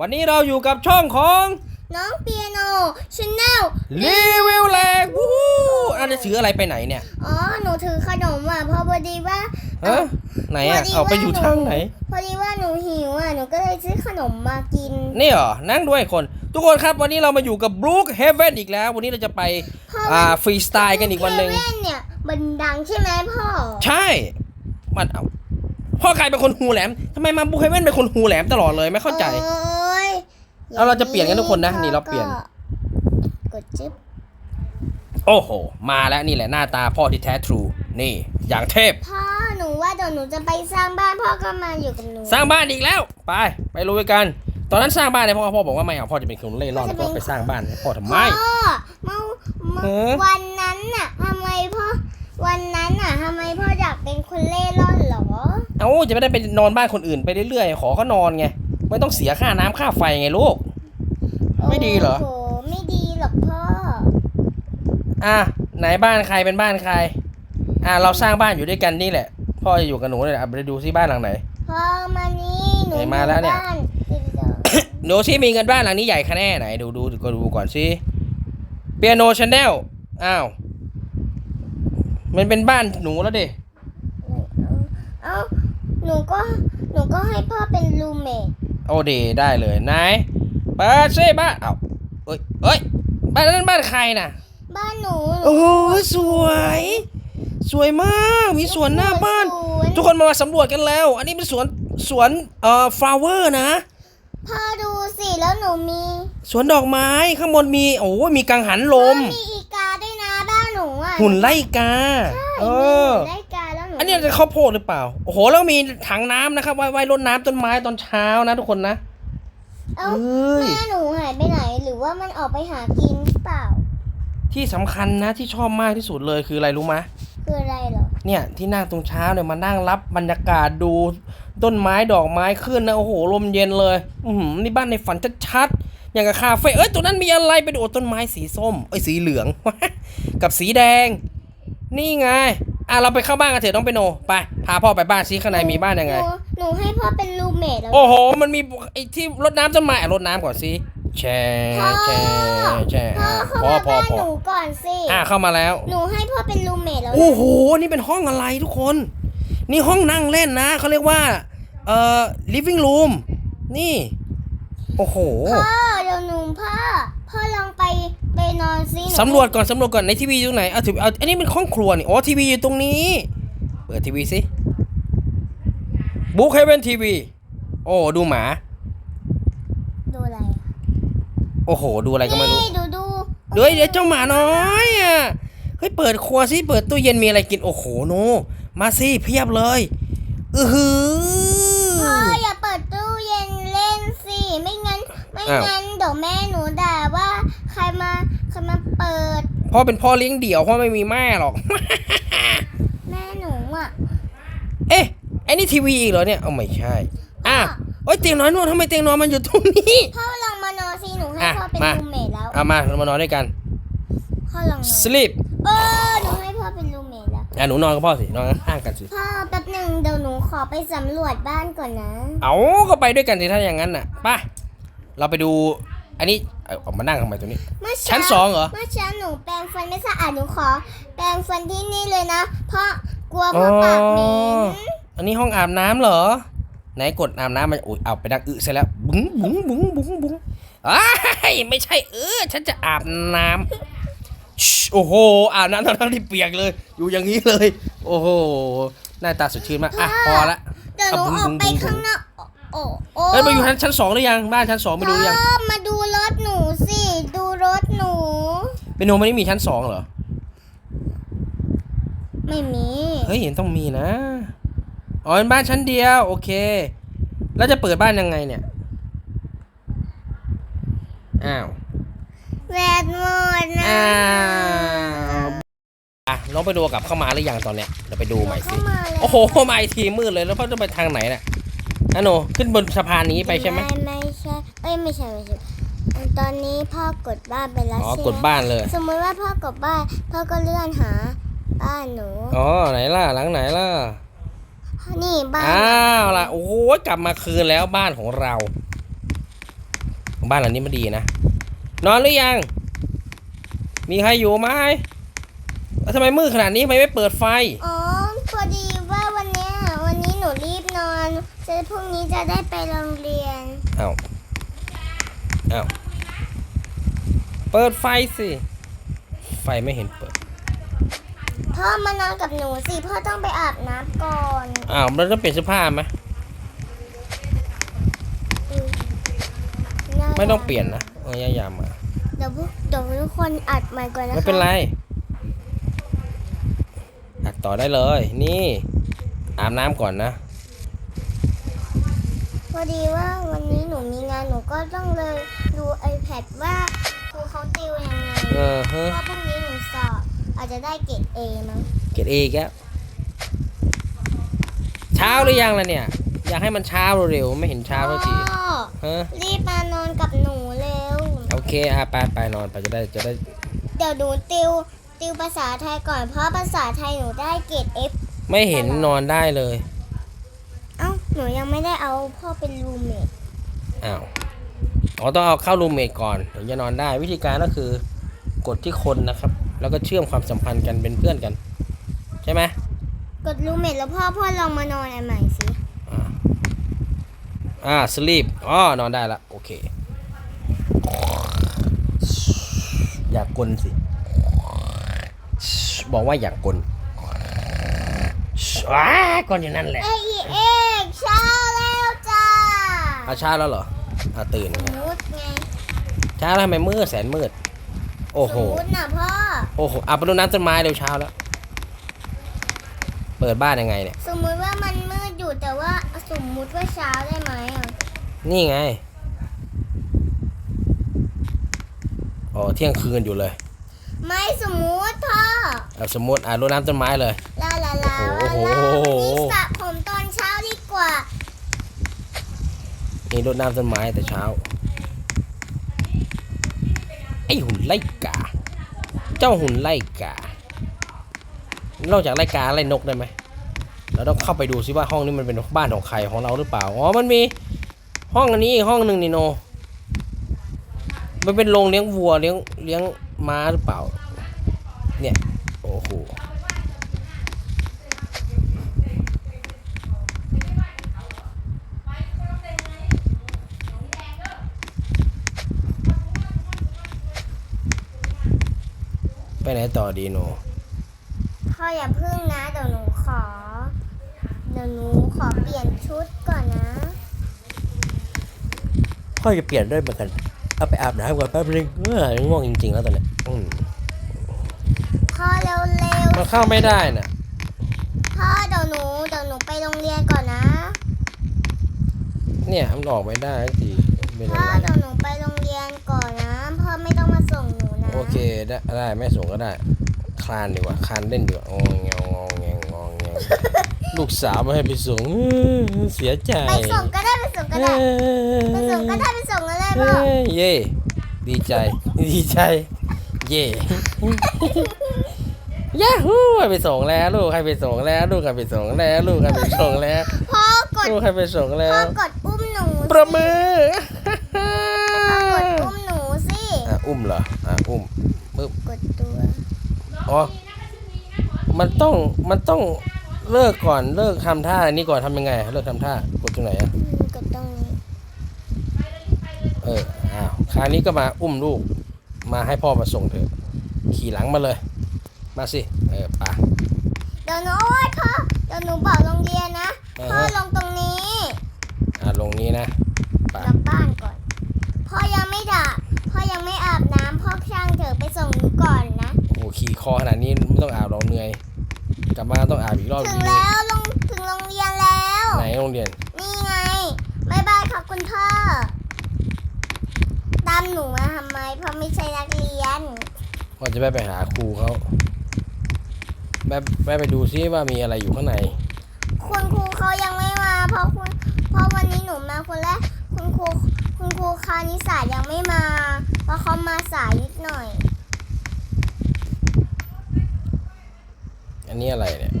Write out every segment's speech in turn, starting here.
วันนี้เราอยู่กับช่องของน้องเปียโนชาแนลรีวิวแรงวู้ฮู้อันจะถืออะไรไปไหนเนี่ย อ๋อ หนูถือขนมอะเพอพอดีว่าฮะไหนอะพดีเอาไปอยู่ว่ทางไหน พอดีว่าหนูหิวอะ หนูก็เลยซื้อขนมมากิน นี่เหรอ นั่งด้วยคน ทุกคนครับวันนี้เรามาอยู่กับ Brook Heaven อีกแล้ว วันนี้เราจะไปพ่ออ่าฟรีสไตล์กันอีกวันหนึ่งเคเว่นเนี่ยมันดังใช่ไหมพ่อ ใช่ มันเอาพ่อใครเป็นคนหูแหลมทำไมมา Brook Heaven เป็นคนหูแหลมตลอดเลยไม่เข้าใจโอ้ย เอาเราจะเปลี่ยนกันทุกคนนะนี่เราเปลี่ยน กดจิ๊บโอ้โห มาแล้วนี่แหละหน้าตาพ่อที่แท้ทรู นี่ อย่างเทพ พ่อหนูว่าเดี๋ยวหนูจะไปสร้างบ้านพ่อก็มาอยู่กับหนูสร้างบ้านอีกแล้ว ไป ไปลุยกัน ตอนนั้นสร้างบ้านเนี่ยพ่อพ่อบอกว่าไม่เอาพ่อจะเป็นคนเล่ร่อนพ่อไปสร้างบ้านให้พ่อทำไม พ่อเมื่อเมื่เอออวันนั้นน่ะทำไมพ่อวันนั้นน่ะทำไมพ่ออยากเป็นคนเล่ร่อนเหรอ เอาจะไม่ได้ไปนอนบ้านคนอื่นไปเรื่อยๆ ขอเขานอนไง ไม่ต้องเสียค่าน้ำค่าไฟไงลูก ไม่ดีเหรอ โอ้โหไม่ดีหรอกพ่อ อะไหนบ้านใครเป็นบ้านใคร อะเราสร้างบ้านอยู่ด้วยกันนี่แหละ พ่อจะอยู่กับหนูเลยอะไปดูซิบ้านหลังไหน พ่อมานี่หนูเฮ้ยมาแล้วเนี่ย บ้านเดี๋ยวหนูซิมีเงินบ้านหลังนี้ใหญ่แค่ไหนดูดูก็ดูก่อนสิเปียโนชาแนลอ้าวมันเป็นบ้านหนูแล้วดิเอ้าหนูก็หนูก็ให้พ่อเป็นรูเมท โอดีได้เลยนายเปิดซิบ้านเอ้าเอ้ยเอ้ยบ้านนั้นบ้านใครน่ะ บ้านหนูโอ้โหสวย สวยมากมีสวนหน้าบ้านสวนทุกคนมาสำรวจกันแล้ว อันนี้เป็นสวนสวนเอ่อฟลาวเวอร์นะพ่อดูสิแล้วหนูมีสวนดอกไม้ข้างบนมีโอ้โหมีกังหันลมพ่อมีอีกาด้วยนะบ้านหนูอะหุ่นไล่กาใช่เอมีอหุ่นไล่กาแล้วหนู อันนี้จะข้าวโพดหรือเปล่า โอ้โห แล้วมีถังน้ำนะครับ ไว้ไว้รดน้ำต้นไม้ตอนเช้านะทุกคนนะ เอ้าเอ้ยแม่หนูหายไปไหน หรือว่ามันออกไปหากินหรือเปล่า ที่สำคัญนะที่ชอบมากที่สุดเลยคืออะไรรู้ไหมคืออะไรเหรอ เนี่ยที่นั่งตรงเช้าเนี่ยมานั่งรับบรรยากาศดูต้นไม้ดอกไม้ขึ้นนะโอ้โหลมเย็นเลย อือหือนี่บ้านในฝันชัดๆอย่างกับคาเฟ่เอ้ยตัวนั้นมีอะไรไปดูต้นไม้สีส้มเอ้ยสีเหลืองกับสีแดง นี่ไง อะเราไปเข้าบ้านกันเถอะน้องไปโนไปพาพ่อไปบ้านซิข้างในมีบ้านยังไงหนูหนูให้พ่อเป็นรูเมทแล้ว โอ้โห มันมีไอ้ที่รดน้ำต้นไม้อะรดน้ำก่อนสิแช่พ่อแช่แช่พ่ออะเข้าพอพอพอมาบ้านหนูก่อนสิ อะเข้ามาแล้ว หนูให้พ่อเป็นรูเมทแล้วนะโอ้โห นี่เป็นห้องอะไรทุกคน นี่ห้องนั่งเล่นนะ เขาเรียกว่า เอ่อ living room นี่ โอ้โห พ่อเดี๋ยวหนูพ่อ พ่อลองไป ไปนอนสิหนูสำรวจก่อนสำรวจก่อนในทีวีอยู่ตรงไหนเอาถือเอาอันนี้เป็นห้องครัวนี่อ๋อทีวีอยู่ตรงนี้ เปิดทีวีสิบุ๊กเฮเวนทีวีโอ้ดูหมา ดูอะไรโอ้โห ดูอะไรก็ไม่รู้นี่ดูดูเดี๋ยวเดี๋ยวเจ้าหมาน้อยอะเฮ้ยเปิดครัวสิเปิดตู้เย็นมีอะไรกินโอ้โหโนมาสิเพียบเลยอือหือพ่ออย่าเปิดตู้เย็นเล่นสิไม่งั้นไม่อ้าวงั้นเดี๋ยวแม่หนูด่าว่า ใครมาใครมาเปิด พ่อเป็นพ่อเลี้ยงเดี่ยวพ่อไม่มีแม่หรอก แม่หนูอะเอ๊ะไอ้นี่ทีวีอีกเหรอเนี่ยเอาไม่ใช่อะโอ้ยเตียงนอนนวดทำไมเตียงนอนมันอยู่ตรงนี้ พ่อลองมานอนสิหนูให้อะพ่อเป็นมา รูเมทแล้วเอามาเรามานอนด้วยกัน พ่อลองนอน sleep เออหนูให้พ่อเป็นรูเมทแล้ว อะหนูนอนกับพ่อสินอนข้างๆกันสิ พ่อแป๊บหนึ่งเดี๋ยวหนูขอไปสำรวจบ้านก่อนนะ เอาก็ไปด้วยกันสิถ้าอย่างนั้นน่ะไปเราไปดู อันนี้เอาเอามานั่งทำไมตรงนี้ เมื่อเช้าชั้นสองเหรอ เมื่อเช้าหนูแปรงฟันไม่สะอาดหนูขอ แปรงฟันที่นี่เลยนะ เพราะกลัวพ่อปากเหม็นอันนี้ห้องอาบน้ำเหรอ ไหนกดอาบน้ำมันอุ้ยเอาไปดักอึเสร็จแล้ว บุ้งบุ้งบุ้งบุ้งบุ้งอ้ายไม่ใช่เออฉันจะอาบน้ำชิโอ้โหอาบน้ำทั้งที่เปียกเลย อยู่อย่างนี้เลย โอ้โหหน้าตาสดชื่นมากอะพอละ เดี๋ยวหนูอะบุ้งออกไปบุ้งบุ้งข้างนอก โอ้โอ้เอ้ยมาอยู่ชั้นชั้นสองหรือยังบ้านชั้นสองไปดูหรือยังพ่อมาดูรถหนูสิ ดูรถหนู เป็นโนมันไม่มีชั้นสองเหรอไม่มีเฮ้ยเห็นต้องมีนะอ๋อเป็นบ้านชั้นเดียวโอเค แล้วจะเปิดบ้านยังไงเนี่ยอ้าวแวดหมดนะอ้าวอะน้องไปดูกลับเข้ามาหรือยังตอนเนี้ยเดี๋ยวไปดูใหม่สิเข้ามาแล้วโอ้โหมาอีกทีมืดเลยแล้วพ่อจะไปทางไหนน่ะ อันโนขึ้นบนสะพานนี้ไปใช่ไหมไม่ไม่ใช่เอ้ยไม่ใช่ไม่ใช่ตอนนี้พ่อกดบ้านไปแล้วอ๋อใช่ไหมกดบ้านเลย สมมติว่าพ่อกดบ้าน พ่อก็เลื่อนหา บ้านหนู อ๋อไหนล่ะหลังไหนล่ะ นี่บ้านอ้าวล่ะโอ้โหกลับมาคืนแล้วบ้านของเรา บ้านหลังนี้มันดีนะ นอนหรือยัง มีใครอยู่ไหมแล้วทำไมมืดขนาดนี้ทำไมไม่เปิดไฟ อ๋อ พอดีว่าวันเนี้ยวันนี้หนูรีบน อนจะพรุ่งนี้จะได้ไปโรงเรียน เอาเอาเปิดไฟสิ ไฟไม่เห็นเปิด พ่อมานอนกับหนูสิ พ่อต้องไปอาบน้ำก่อนอ้าวเราต้องเปลี่ยนเสื้อผ้าไหมอืมด้ไม่ต้องเปลี่ยนนะเออย่ายามมา เดี๋ยวพวกเดี๋ยวทุกคนอัดใหม่ก่อนนะคะไม่เป็นไร อัดต่อได้เลย นี่ อาบน้ำก่อนนะ พอดีว่าวันนี้หนูมีงานหนูก็ต้องเลยดู iPad ว่าครูเขาติวยังไงเออเฮ้ยเพราะพรุ่งนี้หนูสอบอาจจะได้เกรด A มั้งเกรดเอแกแล้วเช้าหรือยังล่ะเนี่ย อยากให้มันเช้าเร็วๆไม่เห็นเช้าสักทีพ่อฮะรีบมานอนกับหนูเร็ว โอเคอะไปไปนอนไปจะได้จะได้เดี๋ยวหนูติวติวภาษาไทยก่อนเพราะภาษาไทยหนูได้เกรด F ไม่เห็นนอนได้เลยเอ้า หนูยังไม่ได้เอาพ่อเป็นรูเมทอ้าวอ๋อต้องเอาเข้ารูมเมทก่อนถึงจะนอนได้ วิธีการก็คือกดที่คนนะครับ แล้วก็เชื่อมความสัมพันธ์กันเป็นเพื่อนกัน ใช่ไหมกดรูเมทแล้วพ่อพ่อลองมานอนอันใหม่สิอ่าอ่าสลีปอ๋อนอนได้ละโอเค อยากกลนสิ บอกว่าอยากกลว้ากลอยู่นั่นแหละ อาเช้าแล้วเหรออ่าตื่นสมมุติไงเช้าแล้วทำไมมืดแสนมืด โอ้สโหมมุติน่ะพ่อ โอ้โหอะไปดูน้ำต้นไม้เร็วเช้าแล้ว เปิดบ้านยังไงเนี่ย สมมุติว่ามันมืดอยู่แต่ว่าสมมุติว่าเช้าได้ไหมอะ นี่ไง อ๋อเที่ยงคืนอยู่เลย ไม่สมมุติพ่อเอาสมมติอะรดน้ำต้นไม้เลย ลาลาลาโอ้โหลาโอ้โห นี่สระผมตอนเช้าดีกว่า นี่รดน้ำต้นไม้แต่เช้า ไอหุ่นไล่กา เจ้าหุ่นไล่กา นอกจากไล่กาไล่นกได้ไหมเราต้องเข้าไปดูซิว่าห้องนี้มันเป็นบ้านของใครของเราหรือเปล่า อ๋อ มันมีห้องอันนี้อีกห้องหนึ่งนี่โน มันเป็นโรงเลี้ยงวัวเลี้ยงเลี้ยงม้าหรือเปล่า เนี่ย โอ้โห ไปไหนต่อดีโนพ่ออย่าพึ่งนะเดี๋ยวหนูขอ เดี๋ยวหนูขอเปลี่ยนชุดก่อนนะพ่อจะเปลี่ยนด้วยเหมือนกันเอาไปอาบน้ำก่อนแป๊บนึงเออง่วงจริง ๆ แล้วตอนเนี้ยอืมพ่อเร็วเร็วมันเข้าไม่ได้น่ะพ่อเดี๋ยวหนูเดี๋ยวหนูไปโรงเรียนก่อนนะเนี่ยมันออกไม่ได้สักทีเป็นพ่ออะไรเดี๋ยวหนูไปโรงเรียนก่อนนะ เคได้ได้ไม่ส่งก็ได้ คลานดีกว่าคลานเล่นดีกว่างองแงงงองแงงงองแงงลูกสาวไม่ให้ไปส่งอื้อเสียใจไปส่งก็ได้ไปส่งก็ได้ไปส่งก็ได้ไปส่งก็ได้พ่อเอ้ยเย่ดีใจดีใจ เย่ยาฮูให้ไปส่งแล้วลูกให้ไปส่งแล้วลูกให้ไปส่งแล้วลูกให้ไปส่งแล้วพ่อกดลูกให้ไปส่งแล้พ่อวกดอุ้มหนู ประมือ พ่อกดอุ้มหนูสิ อะอุ้มเหรอ อะอุ้มปึ๊บกดตัวอ๋อ มันต้องมันต้องเลิกก่อนเลิกทำท่าอันนี้ก่อนทำยังไงเลิกทำท่ากดตรงไหนอะอืมกดตรงนี้เอออ้าวคราวนี้ก็มาอุ้มลูก มาให้พ่อมาส่งเถอะ ขี่หลังมาเลย มาสิเออไป เดี๋ยวหนูโอ๊ยพ่อเดี๋ยวหนูบอกโรงเรียนนะอ่าฮะพ่อลงตรงนี้อะลงนี้นะไปกลับบ้านก่อนพ่อยังไม่ด่า พ่อยังไม่อาบน้ำพ่อช่างเถอะไปส่งหนูก่อนนะ โอ้โหขี่คอขนาดนี้ไม่ต้องอาบเราเหนื่อย กลับมาต้องอาบอีกรอบถึงทีนี้แล้วลงถึงโรงเรียนแล้ว ไหนโรงเรียน นี่ไงบายบายค่ะคุณพ่อ ตามหนูมาทำไมเพราะไม่ใช่นักเรียนว่าจะไปไปหาครูเขาแม่แม่ไปดูซิว่ามีอะไรอยู่ข้างใน คุณครูเขายังไม่มาเพราะคุณานิสายังไม่มา เพราะเขามาสายนิดหน่อย อันนี้อะไรเนี่ย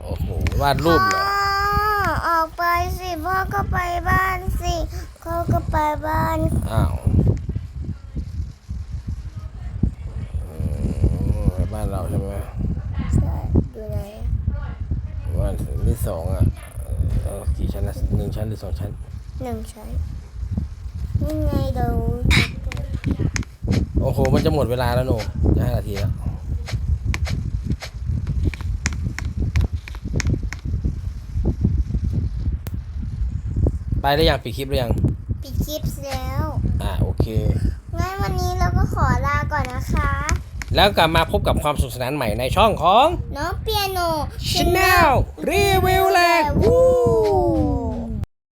โอ้โห วาดรูปเหรอ ออกไปสิพ่อก็ไปบ้านสิเขาก็ไปบ้าน อ้าวไปบ้านเราใช่ไหมใช่อยู่ไหนบ้านที่สองอะเออกี่ชั้นนะหนึ่งชั้นหรือสองชั้น หนึ่งชั้น ไงเดี๋ยวโอ้โห มันจะหมดเวลาแล้วหนูจะห้านาทีแล้ว ไปได้ยังปิดคลิปหรือยัง ปิดคลิปแล้ว อ่าโอเค งั้นวันนี้เราก็ขอลาก่อนนะคะ แล้วกลับมาพบกับความสนุกสนานใหม่ในช่องของน้องเปียโน Channel Review แหละวู้